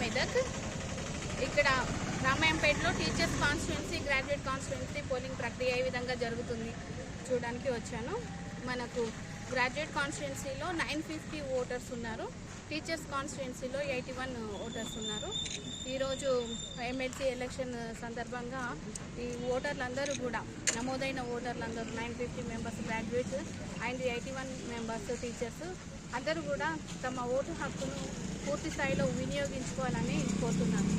మెదక్. ఇక్కడ రామాయంపేటలో teachers constituency graduate constituency polling ప్రక్రియ ఏ విధంగా జరుగుతుంది చూడడానికి వచ్చాను. మనకు గ్రాడ్యుయేట్ కాన్స్టిట్యున్సీలో నైన్ ఫిఫ్టీ ఓటర్స్ ఉన్నారు. టీచర్స్ కాన్స్టిట్యున్సీలో ఎయిటీ వన్ ఓటర్స్ ఉన్నారు. ఈరోజు ఎమ్మెల్సీ ఎలక్షన్ సందర్భంగా ఈ ఓటర్లందరూ కూడా నమోదైన ఓటర్లందరూ nine fifty members graduates and eighty one members teachers అందరూ కూడా తమ ఓటు హక్కును పూర్తి స్థాయిలో వినియోగించుకోవాలని కోరుతున్నాను.